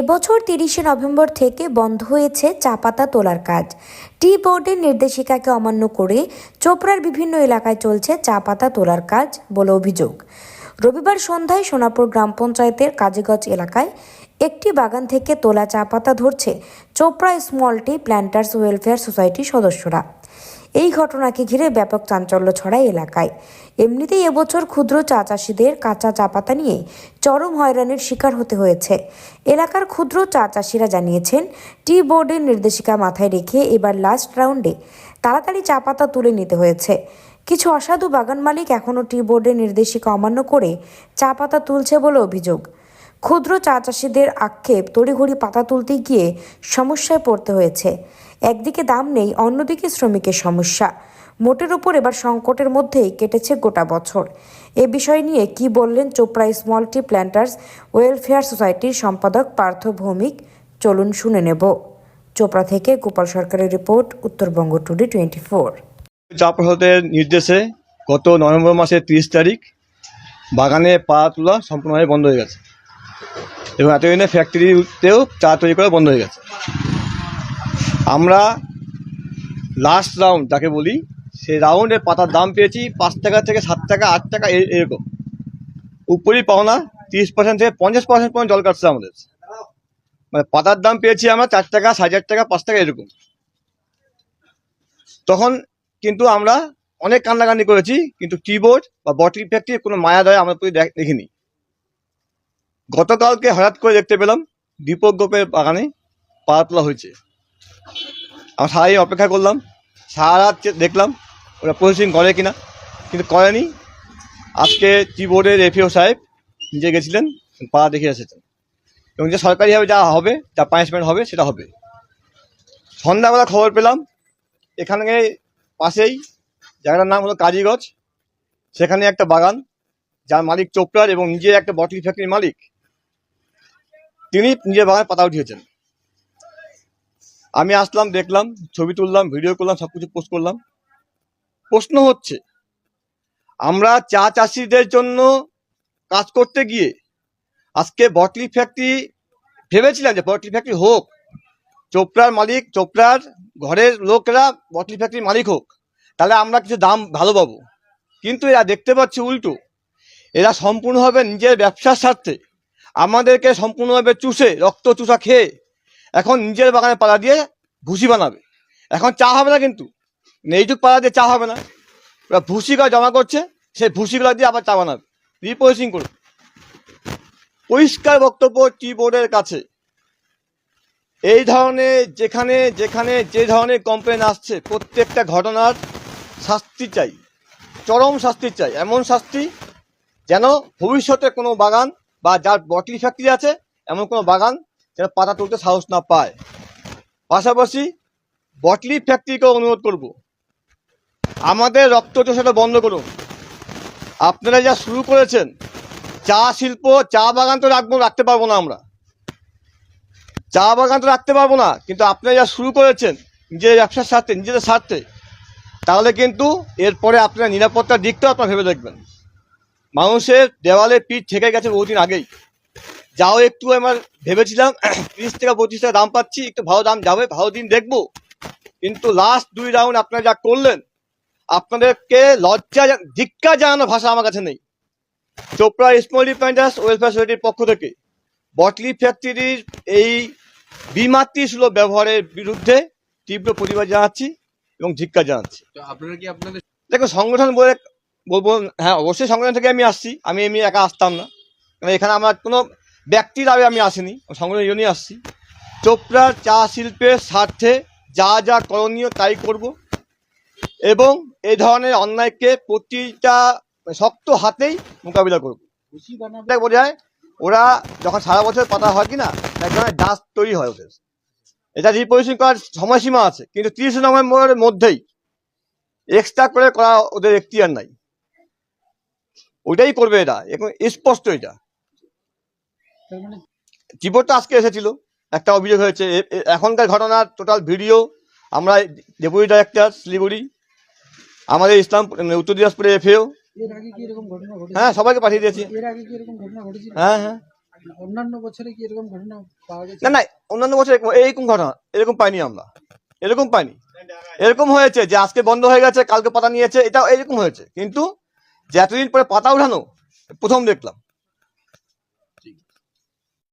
এবছর তিরিশে নভেম্বর থেকে বন্ধ হয়েছে চা পাতা তোলার কাজ। টি বোর্ডের নির্দেশিকাকে অমান্য করে চোপড়ার বিভিন্ন এলাকায় চলছে চা পাতা তোলার কাজ বলে অভিযোগ। রবিবার সন্ধ্যায় সোনাপুর গ্রাম পঞ্চায়েতের কাজীগঞ্জ এলাকায় একটি বাগান থেকে তোলা চা পাতা ধরছে Chopra small tea planters welfare সোসাইটির সদস্যরা। এই ঘটনাকে ঘিরে ব্যাপক চাঞ্চল্য ছড়ায় এলাকায়। এমনিতেই এবছর ক্ষুদ্র চা চাষিদের কাঁচা চা পাতা নিয়ে চরম হয়রানির শিকার হতে হয়েছে। এলাকার ক্ষুদ্র চা চাষিরা জানিয়েছেন, টি বোর্ডের নির্দেশিকা মাথায় রেখে এবার লাস্ট রাউন্ডে তাড়াতাড়ি চা পাতা তুলে নিতে হয়েছে। কিছু অসাধু বাগান মালিক এখনও টি বোর্ডের নির্দেশিকা অমান্য করে চা পাতা তুলছে বলে অভিযোগ। ক্ষুদ্র চা চাষিদের আক্ষেপ তড়িঘড়ি পাতা তুলতে গিয়ে সমস্যায় পড়তে হয়েছে। একদিকে দাম নেই, অন্যদিকে শ্রমিকের সমস্যা। মোটের উপর এবার সংকটের মধ্যেই কেটেছে গোটা বছর। এ বিষয় নিয়ে কি বললেন Chopra small tea planters welfare সোসাইটির সম্পাদক পার্থ ভৌমিক, চলুন শুনে নেব। চোপড়া থেকে গোপাল সরকারের report, Uttarbanga today twenty four. চা প্রশাসনের নির্দেশে গত নভেম্বর মাসের তিরিশ তারিখ বাগানে পা তোলা সম্পূর্ণভাবে বন্ধ হয়ে গেছে। এবং এতদিনে ফ্যাক্টরিতেও চা তৈরি করা বন্ধ হয়ে গেছে। আমরা লাস্ট রাউন্ড যাকে বলি, সেই রাউন্ডে পাতার দাম পেয়েছি পাঁচ টাকা থেকে সাত টাকা, আট টাকা এরকম। উপরই পাওনা তিরিশ পার্সেন্ট থেকে পঞ্চাশ পার্সেন্ট পর্যন্ত জল কাটছে আমাদের। মানে পাতার দাম পেয়েছি আমরা চার টাকা, সাড়ে চার টাকা, পাঁচ টাকা, এরকম। তখন কিন্তু আমরা অনেক কান্নাকান্নি করেছি, কিন্তু কিবোর্ড বা বটল ফ্যাক্টরি কোনো মায়া দয়া আমরা প্রতি দেখ- দেখিনি। গতকালকে হঠাৎ করে দেখতে পেলাম দীপক গোপের বাগানে পা তোলা হয়েছে। আমরা সারাই অপেক্ষা করলাম সারা রাত দেখলাম ওরা প্রসেসিং করে কিনা, কিন্তু করেনি। আজকে কিবোর্ডের এফিও সাহেব নিজে গেছিলেন, পা দেখে এসেছেন। এবং যে সরকারিভাবে যা হবে, যা পানিশমেন্ট হবে, সেটা হবে। সন্ধ্যাবেলা খবর পেলাম, এখানে পাশেই জায়গাটার নাম হলো কাজীগঞ্জ। সেখানে একটা বাগান, যার মালিক চোপড়ার এবং নিজে একটা বটল ফ্যাক্টরির মালিক। তিনি নিজের বাগানে পাতা উঠিয়েছেন। আমি আসলাম, দেখলাম, ছবি তুললাম ভিডিও করলাম সব কিছু পোস্ট করলাম। প্রশ্ন হচ্ছে, আমরা চা চাষিদের জন্য কাজ করতে গিয়ে আজকে বটলি ফ্যাক্টরি ভেবেছিলাম যে বটলি ফ্যাক্টরি হোক, চোপড়ার মালিক, চোপড়ার ঘরের লোকরা বটলি ফ্যাক্টরির মালিক হোক, তাহলে আমরা কিছু দাম ভালো পাবো। কিন্তু এরা দেখতে পাচ্ছি উল্টো, এরা সম্পূর্ণভাবে নিজের ব্যবসার স্বার্থে আমাদেরকে সম্পূর্ণভাবে চুষে, রক্ত চুষা খেয়ে এখন নিজের বাগানে পালা দিয়ে ভুসি বানাবে। এখন চা হবে না কিন্তু। এইটুক পালা দিয়ে চা হবে না। ওরা ভুসিগুলো জমা করছে সেই ভুসিগুলো দিয়ে আবার চা বানাবে। রিপ্রসেসিং করবে পরিষ্কার বক্তব্য টি বোর্ডের কাছে। এই ধরনের যেখানে যেখানে যে ধরনের কমপ্লেন আসছে, প্রত্যেকটা ঘটনার শাস্তি চাই। চরম শাস্তি চাই। এমন শাস্তি যেন ভবিষ্যতে কোনো বাগান বা যার বটলি ফ্যাক্টরি আছে, এমন কোনো বাগান যেন পাতা তুলতে সাহস না পায়। পাশাপাশি বটলি ফ্যাক্টরিকে অনুরোধ করব। আমাদের রক্ত চোষাটা বন্ধ করুন। আপনারা যা শুরু করেছেন, চা শিল্প, চা বাগান তো রাখব, রাখতে পারব না আমরা। চা বাগান তো রাখতে পারব না, কিন্তু আপনারা যা শুরু করেছেন, নিজের ব্যবসার স্বার্থে, নিজেদের স্বার্থে, তাহলে কিন্তু এরপরে আপনার নিরাপত্তার দিকটাও আপনারা ভেবে দেখবেন। মানুষের দেওয়ালে পিঠ ঠেকে গেছে বহুদিন আগেই। যাও একটু আমার ভেবেছিলাম তিরিশ টাকা পঁচিশ টাকা দাম পাচ্ছি একটু ভালো দাম যাবে ভালো দিন দেখব। কিন্তু লাস্ট দুই রাউন্ড আপনারা যা করলেন আপনাদেরকে লজ্জা ধিক্কার জানানোর ভাষা আমার কাছে নেই। চোপড়া স্মল ডিপেন্ডার্স ওয়েলফেয়ার সোসাইটির পক্ষ থেকে। বটলি ফ্যাক্টরির এই বিমাতৃসুলভ ব্যবহারের বিরুদ্ধে তীব্র প্রতিবাদ জানাচ্ছি এবং ধিক্কার জানাচ্ছি। আপনারা কি আপনাদের দেখো সংগঠন বলে বলব হ্যাঁ অবশ্যই সংগঠন থেকে আমি আসছি। আমি এমনি একা আসতাম না। কারণ এখানে আমার কোনো ব্যক্তির আগে আমি আসিনি। সংগঠনের জন্যই আসছি। চোপড়ার চা শিল্পের স্বার্থে যা যা করণীয় তাই করব। এবং এই ধরনের অন্যায়কে প্রতিটা শক্ত হাতেই মোকাবিলা করব। বোঝায় ওরা যখন সারা বছর পাতা হয় কি না এক ধরনের ডাস্ট তৈরি হয় ওদের। এটা রিপোজিশন করার সময়সীমা আছে, কিন্তু তিরিশে নভেম্বরের মধ্যেই এক্সট্রা করে করা ওদের এখতিয়ার নাই। ওইটাই করবে এটা। এখন স্পষ্ট এটা। মানে রিপোর্টটা আজকে এসেছিল। একটা অভিযোগ হয়েছে। এখনকার ঘটনার টোটাল ভিডিও আমরা ডেপুটি ডাইরেক্টর শিলিগুড়ি আমাদের ইসলাম উত্তর দিনাজপুরে এফএও হ্যাঁ সবাইকে পাঠিয়ে দিয়েছি। হ্যাঁ হ্যাঁ। অন্যান্য বছরে কি এরকম ঘটনা পাওয়া গেছে? না না অন্যান্য বছর এরকম- এরকম ঘটনা এরকম পাইনি আমরা। এরকম পাইনি। এরকম হয়েছে যে আজকে বন্ধ হয়ে গেছে কালকে পাতা নিয়েছে এটা এরকম হয়েছে। কিন্তু যে এতদিন পরে পাতা উঠানো প্রথম দেখলাম।